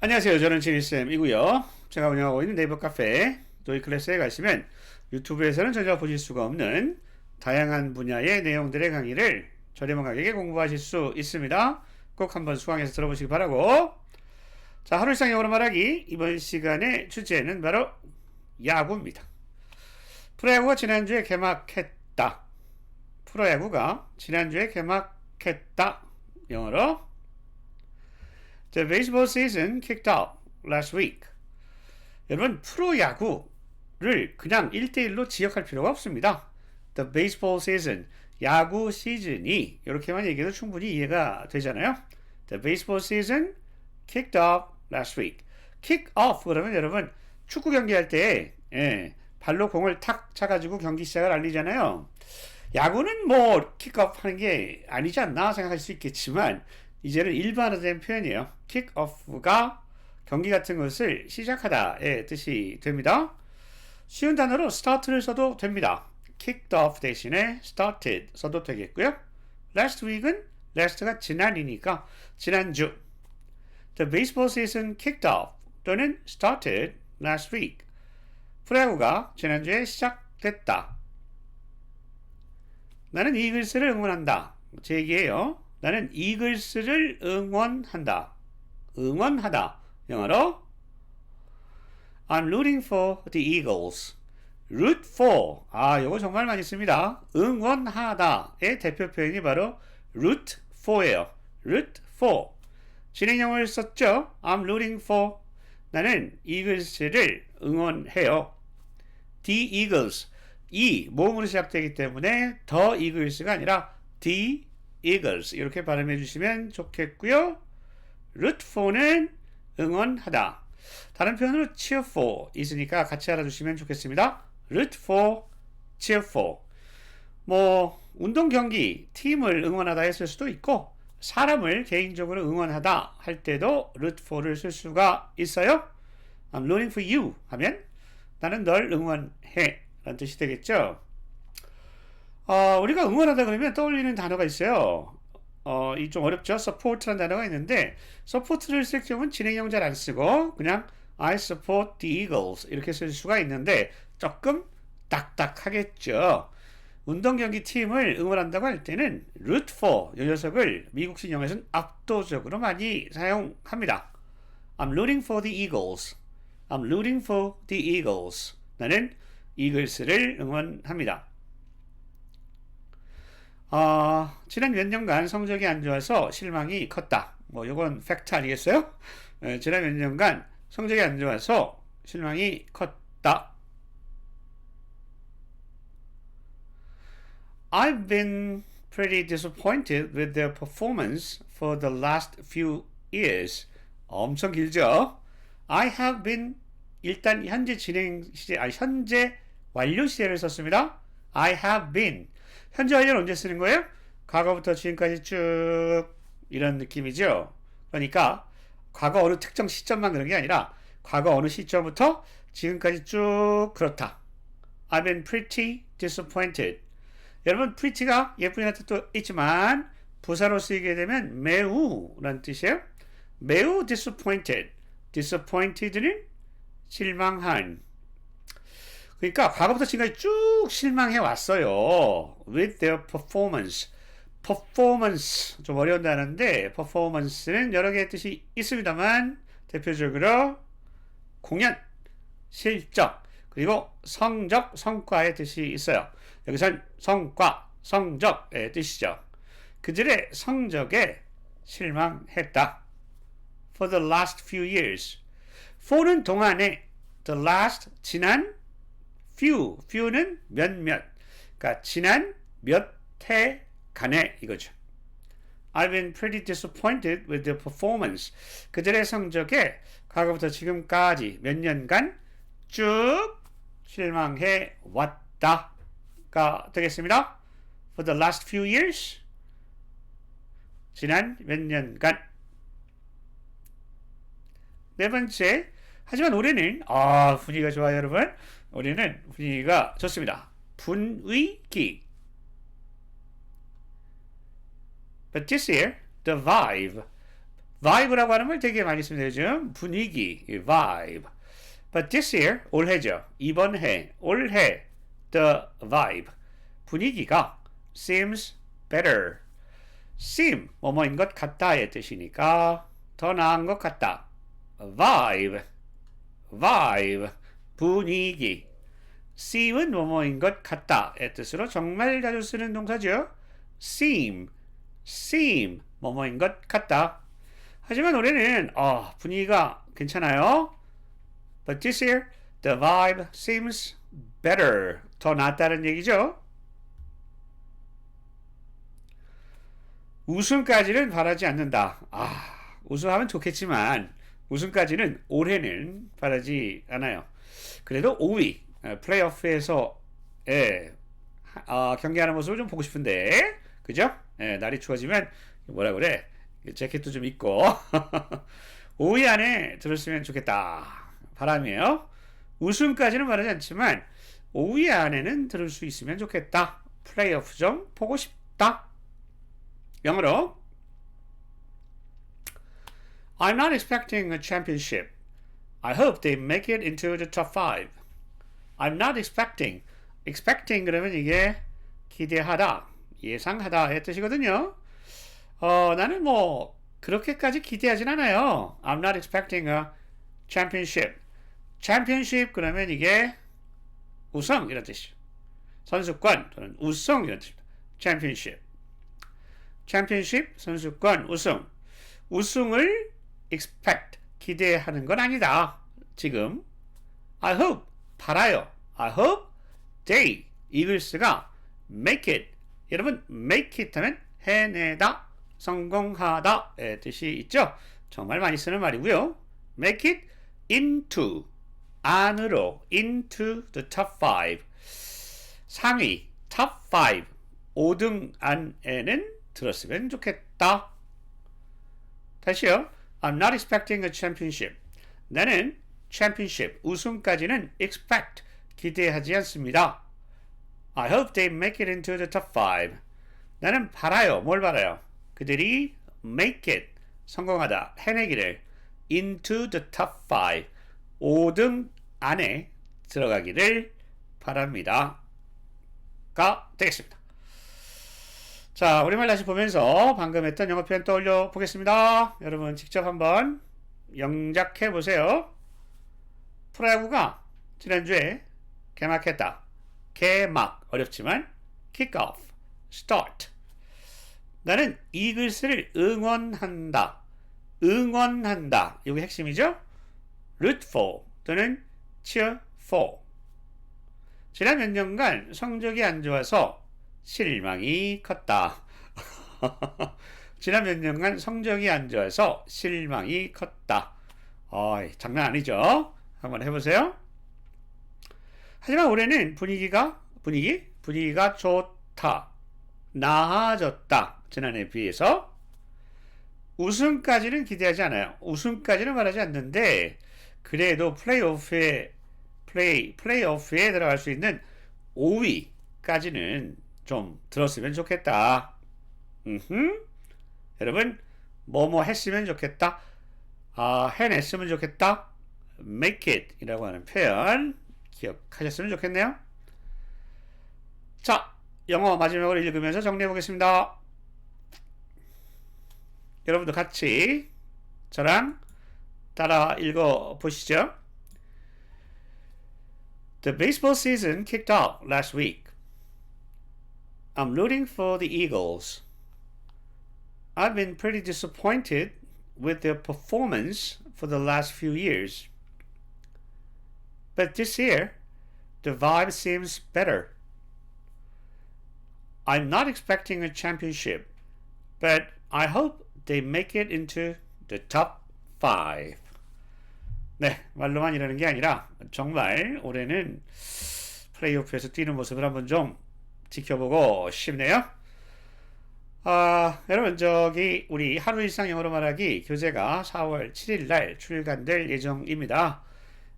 안녕하세요. 저는 진희쌤이고요. 제가 운영하고 있는 네이버 카페 도이 클래스에 가시면 유튜브에서는 전혀 보실 수가 없는 다양한 분야의 내용들의 강의를 저렴한 가격에 공부하실 수 있습니다. 꼭 한번 수강해서 들어보시기 바라고 자 하루 일상 영어로 말하기 이번 시간의 주제는 바로 야구입니다. 프로야구가 지난주에 개막했다. 프로야구가 지난주에 개막했다. 영어로 The baseball season last week. 여러분 프로야구를 그냥 1대1로 지역할 필요가 없습니다. The baseball season 야구 시즌이 이렇게만 얘기해도 충분히 이해가 되잖아요. The baseball season kicked off last week. kick off 그러면 여러분 축구 경기할 때 예, 발로 공을 탁 차가지고 경기 시작을 알리잖아요. 야구는 뭐 킥업 하는 게 아니지 않나 생각할 수 있겠지만 이제는 일반화된 표현이에요. 킥오프가 경기 같은 것을 시작하다의 뜻이 됩니다. 쉬운 단어로 start를 써도 됩니다. kicked off 대신에 started 써도 되겠고요. last week은 last가 지난이니까 지난주 The baseball season kicked off 또는 started last week 프로야구가 지난주에 시작됐다. 나는 이글스를 응원한다. 제 얘기예요. 나는 이글스를 응원한다. 응원하다. 영어로 I'm rooting for the Eagles. root for. 아, 이거 정말 많이 씁니다. 응원하다의 대표 표현이 바로 root for예요. root for. 진행형을 썼죠. I'm rooting for. 나는 이글스를 응원해요. The Eagles. 이 모음으로 시작되기 때문에 더 이글스가 아니라 the Eagles 이렇게 발음해 주시면 좋겠고요. root for는 응원하다. 다른 표현으로 cheer for 있으니까 같이 알아주시면 좋겠습니다. root for, cheer for. 뭐 운동 경기 팀을 응원하다 했을 수도 있고 사람을 개인적으로 응원하다 할 때도 root for를 쓸 수가 있어요. I'm rooting for you 하면 나는 널 응원해 라는 뜻이 되겠죠. 어, 우리가 응원하다 그러면 떠올리는 단어가 있어요. 어, 이 좀 어렵죠. support라는 단어가 있는데 support를 쓸 경우는 진행형 잘 안 쓰고 그냥 I support the Eagles 이렇게 쓸 수가 있는데 조금 딱딱하겠죠. 운동 경기 팀을 응원한다고 할 때는 root for 이 녀석을 미국식 영어에서는 압도적으로 많이 사용합니다. I'm rooting for the Eagles. I'm rooting for the Eagles. 나는 이글스를 응원합니다. 어, 지난 몇 년간 성적이 안 좋아서 실망이 컸다. 뭐 이건 팩트 아니겠어요? 에, 지난 몇 년간 성적이 안 좋아서 실망이 컸다. I've been pretty disappointed with their performance for the last few years. 엄청 길죠? I have been 일단 현재 진행 시제, 아 현재 완료 시제를 썼습니다. I have been 현재 완료는 언제 쓰는 거예요? 과거부터 지금까지 쭉 이런 느낌이죠. 그러니까 과거 어느 특정 시점만 그런 게 아니라 과거 어느 시점부터 지금까지 쭉 그렇다. I've been pretty disappointed. 여러분 pretty가 예쁜이라는 뜻도 있지만 부사로 쓰이게 되면 매우라는 뜻이에요. 매우 disappointed. disappointed는 실망한. 그러니까 과거부터 지금까지 쭉 실망해 왔어요. with their performance. performance 좀 어려운 단어인데 performance는 여러 개의 뜻이 있습니다만 대표적으로 공연, 실적, 그리고 성적, 성과의 뜻이 있어요. 여기선 성과, 성적의 뜻이죠. 그들의 성적에 실망했다. For the last few years. for는 동안에 the last 지난 few few는 몇몇 그러니까 지난 몇 해 간에 이거죠. I've been pretty disappointed with their performance. 그들의 성적에 과거부터 지금까지 몇 년간 쭉 실망해 왔다가 되겠습니다. For the last few years. 지난 몇 년간. 네 번째. 하지만 올해는 아 분위기가 좋아요 여러분. 올해는 분위기가 좋습니다. 분위기. But this year, the vibe, vibe라고 하는 말 되게 많이 씁니다. 요즘 분위기, vibe. But this year, 올해죠. 이번 해, 올해, the vibe. 분위기가 seems better. seem, 뭐뭐인 것 같다의 뜻이니까 더 나은 것 같다. vibe, vibe, 분위기. seem은 뭐뭐인 것 같다의 뜻으로 정말 자주 쓰는 동사죠. seem, seem, 뭐뭐인 것 같다. 하지만 올해는 어, 분위기가 괜찮아요. But this year, the vibe seems better. 더 낫다는 얘기죠. 우승까지는 바라지 않는다. 아, 우승하면 좋겠지만 우승까지는 올해는 바라지 않아요. 그래도 5위 플레이오프에서 예, 아, 경기하는 모습을 좀 보고 싶은데 그죠? 예, 날이 추워지면 뭐라 그래 재킷도 좀 입고 5위 안에 들었으면 좋겠다 바람이에요. 우승까지는 바라지 않지만 5위 안에는 들을 수 있으면 좋겠다. 플레이오프 좀 보고 싶다. 영어로 I'm not expecting a championship. I hope they make it into the top 5. I'm not expecting. expecting 그러면 이게 기대하다, 예상하다의 뜻이거든요. 어, 나는 뭐 그렇게까지 기대하진 않아요. I'm not expecting a championship. championship 그러면 이게 우승 이런 뜻이죠. 선수권 또는 우승 이런 뜻입니다. championship. championship 선수권 우승. 우승을 expect 기대하는 건 아니다. 지금 I hope 바라요. I hope they 이글스가 make it 여러분 make it 하면 해내다 성공하다의 뜻이 있죠. 정말 많이 쓰는 말이고요. make it into 안으로 into the top 5 상위 top 5 5등 안에는 들었으면 좋겠다. 다시요. I'm not expecting a championship. 나는 championship 우승까지는 expect 기대하지 않습니다. I hope they make it into the top 5. 나는 바라요. 뭘 바라요? 그들이 make it 성공하다 해내기를 into the top 5 5등 안에 들어가기를 바랍니다. 가 되겠습니다. 자, 우리말 다시 보면서 방금 했던 영어 표현 떠올려 보겠습니다. 여러분 직접 한번 영작해 보세요. 프로야구가 지난주에 개막했다. 개막 어렵지만 kick off, start. 나는 이글스를 응원한다. 응원한다. 이게 핵심이죠? root for 또는 cheer for. 지난 몇 년간 성적이 안 좋아서 실망이 컸다. 지난 몇 년간 성적이 안 좋아서 실망이 컸다. 어이, 장난 아니죠? 한번 해보세요. 하지만 올해는 분위기가 분위기 분위기가 좋다. 나아졌다. 지난해에 비해서 우승까지는 기대하지 않아요. 우승까지는 말하지 않는데 그래도 플레이오프에 플레이 플레이오프에 들어갈 수 있는 5위까지는 좀 들었으면 좋겠다. 음흠. 여러분 뭐뭐 했으면 좋겠다. 아, 해냈으면 좋겠다. make it 이라고 하는 표현 기억하셨으면 좋겠네요. 자, 영어 마지막으로 읽으면서 정리해 보겠습니다. 여러분도 같이 저랑 따라 읽어 보시죠. The baseball season kicked off last week. I'm rooting for the Eagles. I've been pretty disappointed with their performance for the last few years. But this year, the vibe seems better. I'm not expecting a championship, but I hope they make it into the top 5. 네, 말로만 이러는 게 아니라 정말 올해는 플레이오프에서 뛰는 모습을 한번 좀 지켜보고 싶네요. 아, 여러분 저기 우리 하루 일상 영어로 말하기 교재가 4월 7일 날 출간될 예정입니다.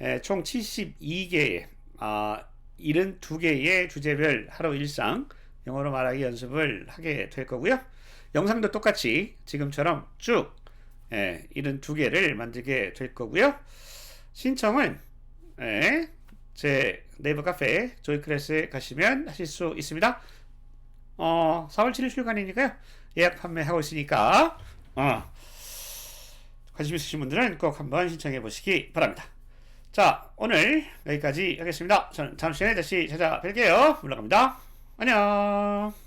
에, 총 72개, 아, 72개의 주제별 하루 일상 영어로 말하기 연습을 하게 될 거고요. 영상도 똑같이 지금처럼 쭉 예, 이런 두 개를 만들게 될 거고요. 신청은 예, 제 네이버 카페 조이 클래스에 가시면 하실 수 있습니다. 어, 4월 7일 출간이니까요. 예약 판매하고 있으니까 어, 관심 있으신 분들은 꼭 한번 신청해 보시기 바랍니다. 자, 오늘 여기까지 하겠습니다. 저는 다음 시간에 다시 찾아뵐게요. 물러갑니다. 안녕.